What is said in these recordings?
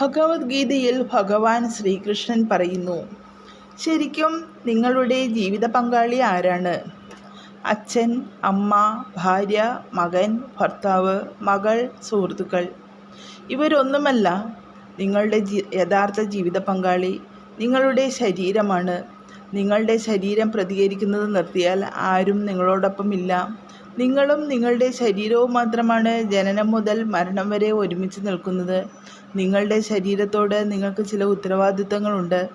ഭഗവത്ഗീതയിൽ ഭഗവാൻ ശ്രീകൃഷ്ണൻ പറയുന്നു ശരിക്കും നിങ്ങളുടെ ജീവിത പങ്കാളി ആരാണ്? അച്ഛൻ അമ്മ ഭാര്യ മകൻ ഭർത്താവ് മകൾ സുഹൃത്തുക്കൾ. ഇവരൊന്നുമല്ല. നിങ്ങളുടെ യഥാർത്ഥ ജീവിത പങ്കാളി നിങ്ങളുടെ ശരീരമാണ്. നിങ്ങളുടെ ശരീരം പ്രതികരിക്കുന്നത് നിർത്തിയാൽ ആരും നിങ്ങളോടൊപ്പം ഇല്ല നിങ്ങളും നിങ്ങളുടെ ശരീരവും മാത്രമാണ് ജനനം മുതൽ മരണം വരെ ഒരുമിച്ച് നിൽക്കുന്നത്. നിങ്ങളുടെ ശരീരത്തോട് നിങ്ങൾക്ക് ചില ഉത്തരവാദിത്തങ്ങളുണ്ട്.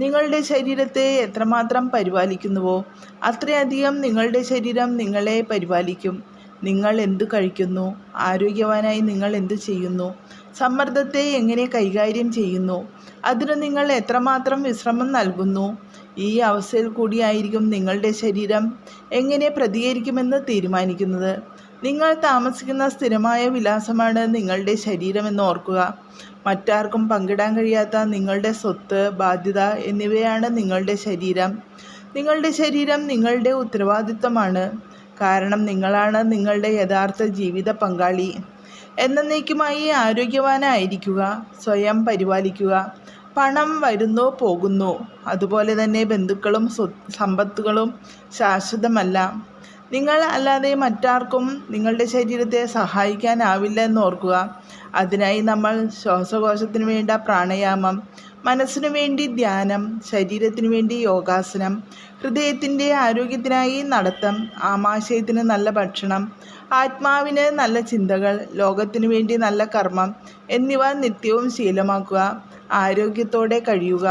നിങ്ങളുടെ ശരീരത്തെ എത്രമാത്രം പരിപാലിക്കുന്നുവോ അത്രയധികം നിങ്ങളുടെ ശരീരം നിങ്ങളെ പരിപാലിക്കും. നിങ്ങൾ എന്തു കഴിക്കുന്നു? ആരോഗ്യവാനായി നിങ്ങൾ എന്തു ചെയ്യുന്നു? സമ്മർദ്ദത്തെ എങ്ങനെ കൈകാര്യം ചെയ്യുന്നു? അതിന് നിങ്ങൾ എത്രമാത്രം വിശ്രമം നൽകുന്നു? ഈ അവസ്ഥയിൽ കൂടിയായിരിക്കും നിങ്ങളുടെ ശരീരം എങ്ങനെ പ്രതികരിക്കുമെന്ന് തീരുമാനിക്കുന്നത്. നിങ്ങൾ താമസിക്കുന്ന സ്ഥിരമായ വിലാസമാണ് നിങ്ങളുടെ ശരീരമെന്ന് ഓർക്കുക. മറ്റാർക്കും പങ്കിടാൻ കഴിയാത്ത നിങ്ങളുടെ സ്വത്ത് ബാധ്യത എന്നിവയാണ് നിങ്ങളുടെ ശരീരം. നിങ്ങളുടെ ശരീരം നിങ്ങളുടെ ഉത്തരവാദിത്തമാണ് കാരണം നിങ്ങളാണ് നിങ്ങളുടെ യഥാർത്ഥ ജീവിത പങ്കാളി. എന്നേക്കുമായി ആരോഗ്യവാനായിരിക്കുക സ്വയം പരിപാലിക്കുക. പണം വരുന്നു പോകുന്നു അതുപോലെ തന്നെ ബന്ധുക്കളും സ്വ- സമ്പത്തുകളും ശാശ്വതമല്ല. നിങ്ങൾ അല്ലാതെ മറ്റാർക്കും നിങ്ങളുടെ ശരീരത്തെ സഹായിക്കാനാവില്ല എന്ന് ഓർക്കുക. അതിനായി നമ്മൾ ശ്വാസകോശത്തിന് വേണ്ട പ്രാണായാമം മനസ്സിനു വേണ്ടി ധ്യാനം ശരീരത്തിനു വേണ്ടി യോഗാസനം ഹൃദയത്തിന്റെ ആരോഗ്യത്തിനായി നടത്തം ആമാശയത്തിന് നല്ല ഭക്ഷണം ആത്മാവിന് നല്ല ചിന്തകൾ ലോകത്തിനു വേണ്ടി നല്ല കർമ്മം എന്നിവ നിത്യവും ശീലമാക്കുക ആരോഗ്യത്തോടെ കഴിയുക.